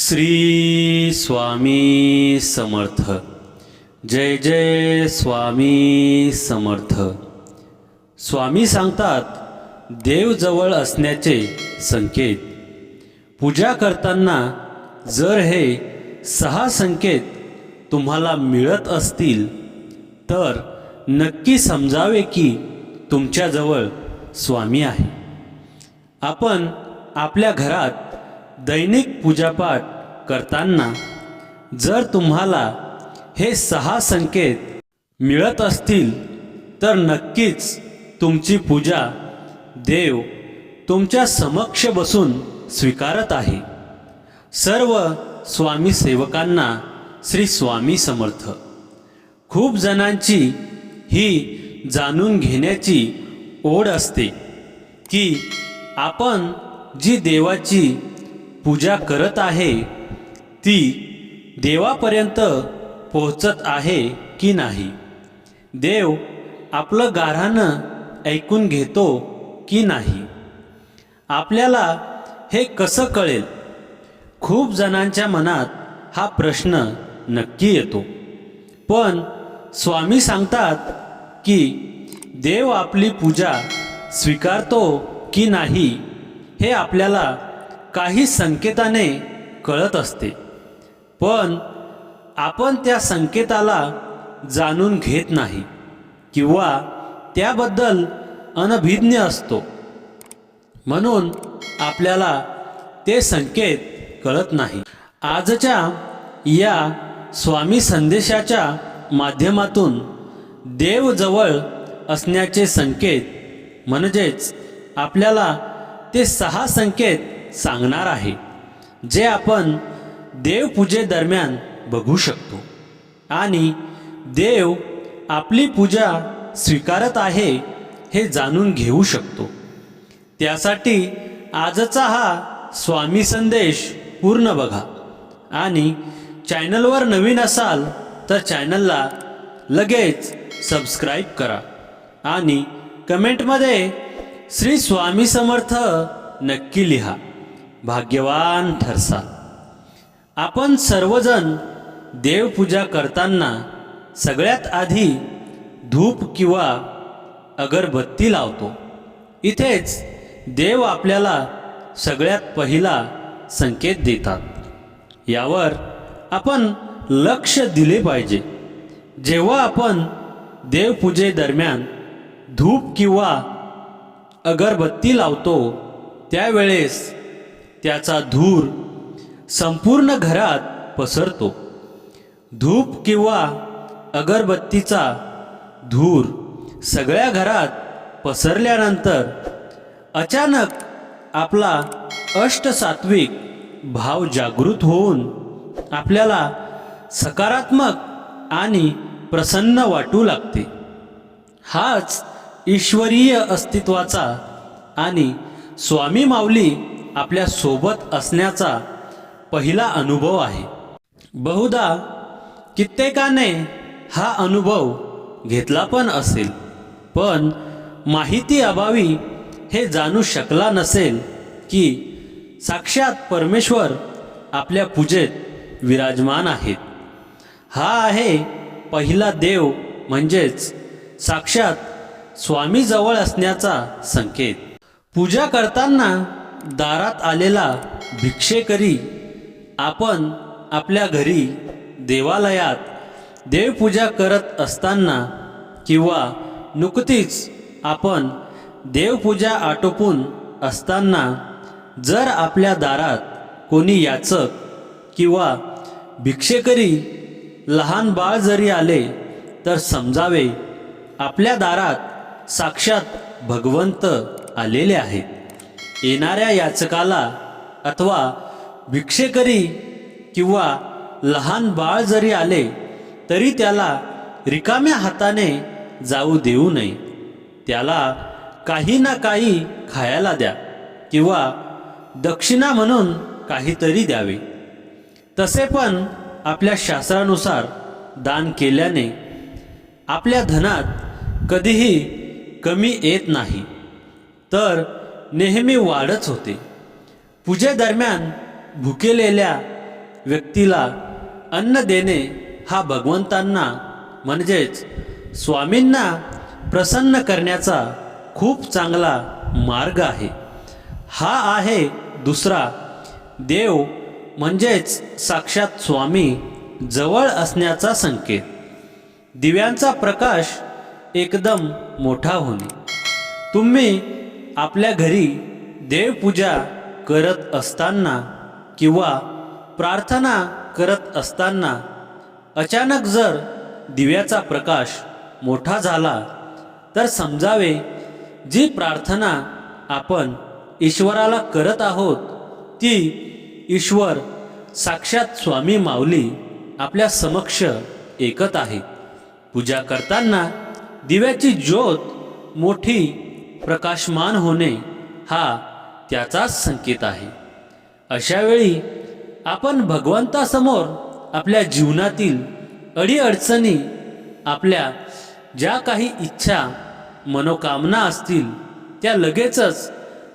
श्री स्वामी समर्थ. जय जय स्वामी समर्थ. स्वामी सांगतात देव जवळ असण्याचे संकेत. पूजा करताना जर हे सहा संकेत तुम्हाला मिळत असतील तर नक्की समजावे की तुमच्याजवळ स्वामी आहे. आपण आपल्या घरात दैनिक पूजापाठ करताना जर तुम्हाला हे सहा संकेत मिळत असतील तर नक्कीच तुमची पूजा देव तुमच्या समक्ष बसून स्वीकारत आहे. सर्व स्वामी सेवकांना श्री स्वामी समर्थ. खूप जणांची ही जाणून घेण्याची ओढ असते की आपण जी देवाची पूजा करत आहे ती देवापर्यंत पोहोचत आहे की नाही? देव आपलं गाऱ्हाणं ऐकून घेतो की नाही? आपल्याला हे कसं कळेल? खूप जणांच्या मनात हा प्रश्न नक्की येतो. पण स्वामी सांगतात की देव आपली पूजा स्वीकारतो की नाही हे आपल्याला काही संकेताने कळत असते. पण आपण त्या संकेताला जाणून घेत नाही किंवा त्याबद्दल अनभिज्ञ असतो. म्हणून आपल्याला ते संकेत कळत नाही. आजच्या या स्वामी संदेशाच्या माध्यमातून देव जवळ असण्याचे संकेत म्हणजेच आपल्याला ते सहा संकेत सांगणार आहे जे आपण देवपूजेदरम्यान बघू शकतो. आणि देव आपली पूजा स्वीकारत आहे हे जाणून घेऊ शकतो. त्यासाठी आजचा हा स्वामी संदेश पूर्ण बघा. आणि चॅनलवर नवीन असाल तर चॅनलला लगेच सबस्क्राईब करा. आणि कमेंटमध्ये श्री स्वामी समर्थ नक्की लिहा. भाग्यवान ठरसा. आपण सर्वजण देवपूजा करताना सगळ्यात आधी धूप किंवा अगरबत्ती लावतो. इथेच देव आपल्याला सगळ्यात पहिला संकेत देतात. यावर आपण लक्ष दिले पाहिजे. जेव्हा आपण देवपूजेदरम्यान धूप किंवा अगरबत्ती लावतो त्यावेळेस त्याचा धूर संपूर्ण घरात पसरतो. धूप किंवा अगरबत्तीचा धूर सगळ्या घरात पसरल्यानंतर अचानक आपला अष्टसात्विक भाव जागृत होऊन आपल्याला सकारात्मक आणि प्रसन्न वाटू लागते. हाच ईश्वरीय अस्तित्वाचा आणि स्वामी माऊली आपल्यासोबत असण्याचा पहिला अनुभव आहे. बहुधा कित्येकाने हा अनुभव घेतला पण असेल. पण माहिती अभावी हे जाणू शकला नसेल की साक्षात परमेश्वर आपल्या पूजेत विराजमान आहेत. हा आहे पहिला देव म्हणजेच साक्षात स्वामीजवळ असण्याचा संकेत. पूजा करताना दारात आलेला भिक्षेकरी आपण आपल्या घरी देवालयात देवपूजा करत असताना किंवा नुकतीच आपण देवपूजा आटोपून असताना जर आपल्या दारात कोणी याचक किंवा भिक्षेकरी लहान बाळ जरी आले तर समजावे आपल्या दारात साक्षात भगवंत आलेले आहेत. येणाऱ्या याचकाला अथवा भिक्षेकरी किंवा लहान बाळ जरी आले तरी त्याला रिकाम्या हाताने जाऊ देऊ नये. त्याला काही ना काही खायला द्या किंवा दक्षिणा म्हणून काहीतरी द्यावे. तसे पण आपल्या शास्त्रानुसार दान केल्याने आपल्या धनात कधीही कमी येत नाही. तर नेहमी वाढच होते. पूजेदरम्यान भुकेलेल्या व्यक्तीला अन्न देणे हा भगवंतांना म्हणजेच स्वामींना प्रसन्न करण्याचा खूप चांगला मार्ग आहे. हा आहे दुसरा. देव म्हणजेच साक्षात स्वामी जवळ असण्याचा संकेत. दिव्यांचा प्रकाश एकदम मोठा होणे. तुम्ही आपल्या घरी देवपूजा करत असताना किंवा प्रार्थना करत असताना अचानक जर दिव्याचा प्रकाश मोठा झाला तर समजावे जी प्रार्थना आपण ईश्वराला करत आहोत ती ईश्वर साक्षात स्वामी माऊली आपल्या समक्ष एकत आहे. पूजा करताना दिव्याची ज्योत मोठी प्रकाशमान होणे हा त्याचाच संकेत आहे. अशावेळी आपण भगवंतासमोर आपल्या जीवनातील अडीअडचणी आपल्या ज्या काही इच्छा मनोकामना असतील त्या लगेचच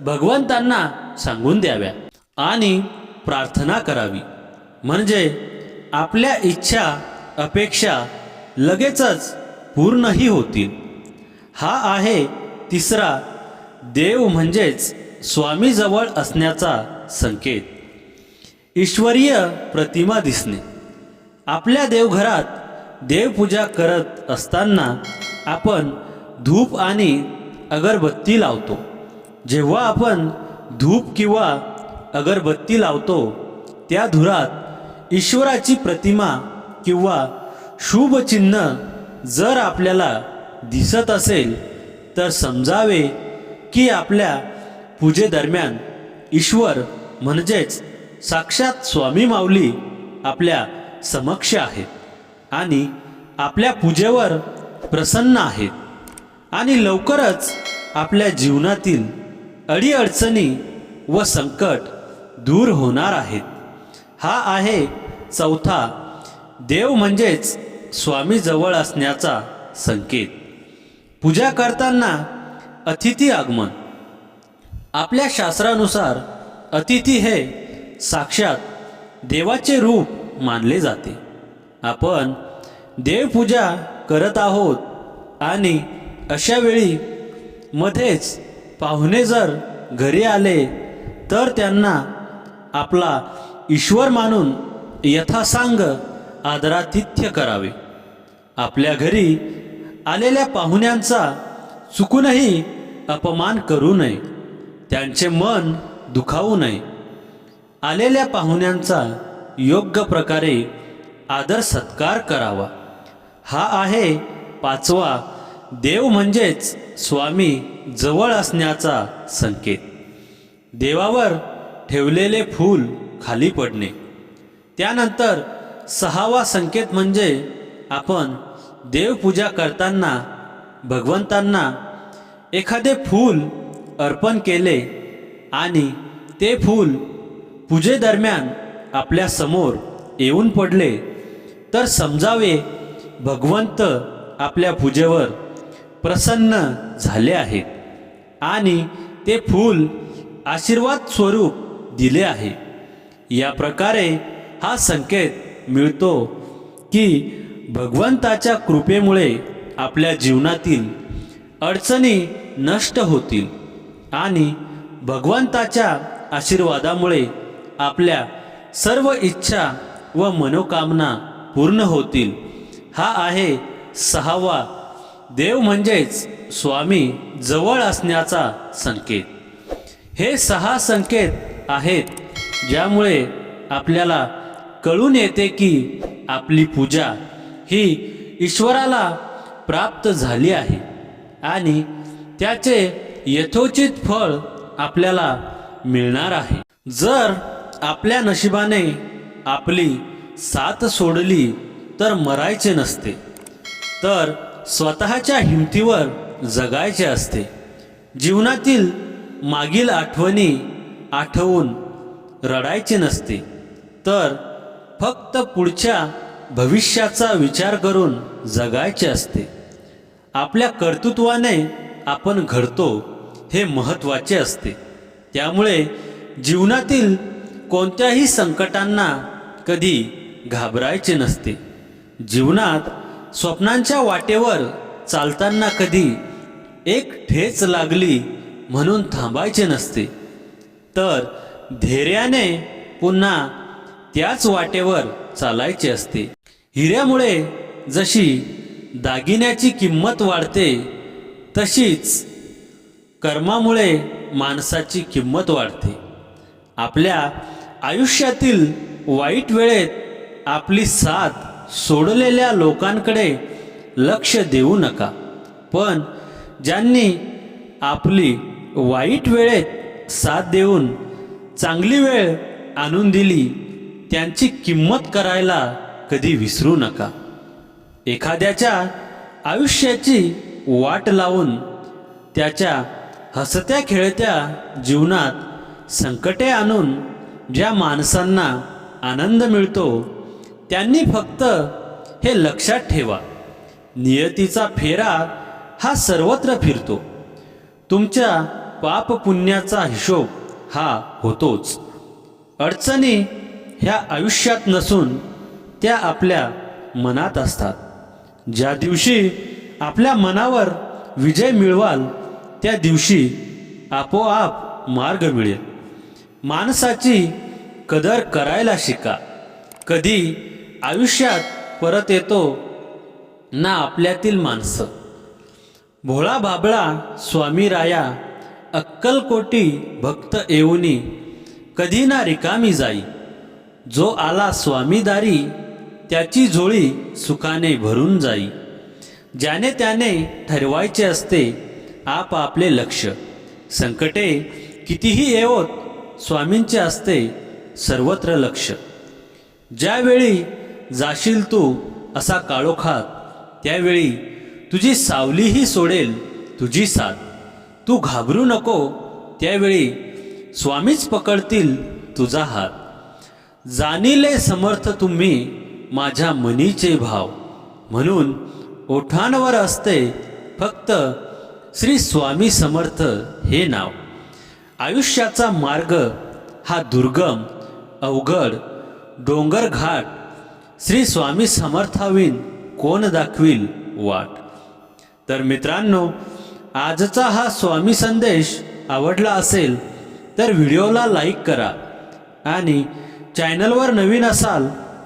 भगवंतांना सांगून द्याव्या आणि प्रार्थना करावी. म्हणजे आपल्या इच्छा अपेक्षा लगेचच पूर्णही होतील. हा आहे तिसरा देव म्हणजेच स्वामीजवळ असण्याचा संकेत. ईश्वरीय प्रतिमा दिसणे. आपल्या देवघरात देवपूजा करत असताना आपण धूप आणि अगरबत्ती लावतो. जेव्हा आपण धूप किंवा अगरबत्ती लावतो त्या धुरात ईश्वराची प्रतिमा किंवा शुभचिन्ह जर आपल्याला दिसत असेल तर समजावे की आपल्या पूजेदरम्यान ईश्वर म्हणजेच साक्षात स्वामी माऊली आपल्या समक्ष आहेत आणि आपल्या पूजेवर प्रसन्न आहेत. आणि लवकरच आपल्या जीवनातील अडीअडचणी व संकट दूर होणार आहेत. हा आहे चौथा देव म्हणजेच स्वामीजवळ असण्याचा संकेत. पूजा करताना अतिथी आगमन. आपल्या शास्त्रानुसार अतिथी हे साक्षात देवाचे रूप मानले जाते. आपण देवपूजा करत आहोत आणि अशा वेळी मध्येच पाहुणे जर घरी आले तर त्यांना आपला ईश्वर मानून यथासांग आदरातिथ्य करावे. आपल्या घरी आलेल्या पाहुण्यांचा चुकूनही अपमान करू नये. त्यांचे मन दुखावू नये. आलेल्या पाहुण्यांचा योग्य प्रकारे आदर सत्कार करावा. हा आहे पाचवा देव म्हणजेच स्वामी जवळ असण्याचा संकेत. देवावर ठेवलेले फूल खाली पडणे. त्यानंतर सहावा संकेत म्हणजे आपण देवपूजा करताना भगवंतांना एखादे फूल अर्पण केले आणि ते फूल पूजेदरम्यान आपल्यासमोर येऊन पडले तर समजावे भगवंत आपल्या पूजेवर प्रसन्न झाले आहेत आणि ते फूल आशीर्वाद स्वरूप दिले आहे. या प्रकारे हा संकेत मिळतो की भगवंताच्या कृपेमुळे आपल्या जीवनातील अडचणी नष्ट होतील आणि भगवंताच्या आशीर्वादामुळे आपल्या सर्व इच्छा व मनोकामना पूर्ण होतील. हा आहे सहावा देव म्हणजेच स्वामी जवळ असण्याचा संकेत. हे सहा संकेत आहेत ज्यामुळे आपल्याला कळून येते की आपली पूजा ही ईश्वराला प्राप्त झाली आहे. आणि त्याचे यथोचित फळ आपल्याला मिळणार आहे. जर आपल्या नशिबाने आपली साथ सोडली तर मरायचे नसते. तर स्वतःच्या हिमतीवर जगायचे असते. जीवनातील मागील आठवणी आठवून रडायचे नसते. तर फक्त पुढच्या भविष्याचा विचार करून जगायचे असते. आपल्या कर्तृत्वाने आपण घडतो हे महत्त्वाचे असते. त्यामुळे जीवनातील कोणत्याही संकटांना कधी घाबरायचे नसते. जीवनात स्वप्नांच्या वाटेवर चालताना कधी एक ठेच लागली म्हणून थांबायचे नसते. तर धैर्याने पुन्हा त्याच वाटेवर चालायचे असते. हिऱ्यामुळे जशी दागिन्याची किंमत वाढते तशीच कर्मामुळे माणसाची किंमत वाढते. आपल्या आयुष्यातील वाईट वेळेत आपली साथ सोडलेल्या लोकांकडे लक्ष देऊ नका. पण ज्यांनी आपली वाईट वेळेत साथ देऊन चांगली वेळ आणून दिली त्यांची किंमत करायला कधी विसरू नका. एखाद्याच्या आयुष्याची वाट लावून त्याच्या हसत्या खेळत्या जीवनात संकटे आणून ज्या माणसांना आनंद मिळतो त्यांनी फक्त हे लक्षात ठेवा. नियतीचा फेरा हा सर्वत्र फिरतो. तुमच्या पाप पुण्याचा हिशोब हा होतोच. अडचणी ह्या आयुष्यात नसून त्या आपल्या मनात असतात. ज्या दिवशी आपल्या मनावर विजय मिळवाल त्या दिवशी आपोआप मार्ग मिळेल. माणसाची कदर करायला शिका. कधी आयुष्यात परत येतो ना आपल्यातील माणसं. भोळा बाबळा स्वामी राया अक्कलकोटी भक्त येऊनी कधी ना रिकामी जाई. जो आला स्वामीदारी त्याची झोळी सुखाने भरून जाई. ज्याने त्याने ठरवायचे असते आप आपले लक्ष. संकटे कितीही येवोत स्वामींचे असते सर्वत्र लक्ष. ज्यावेळी जाशील तू असा काळोखात त्यावेळी तुझी सावलीही सोडेल तुझी साथ. तू घाबरू नको त्यावेळी स्वामीच पकडतील तुझा हात. जाणीले समर्थ तुम्ही माझ्या मनीचे भाव. म्हणून ओठांवर असते फक्त श्री स्वामी समर्थ हे नाव. आयुष्याचा मार्ग हा दुर्गम अवघड डोंगर घाट श्री स्वामी समर्थावीन कोण दाखवील वाट. तर मित्रांनो आजचा हा स्वामी संदेश आवडला असेल तर व्हिडिओला लाईक करा आणि चॅनलवर नवीन असाल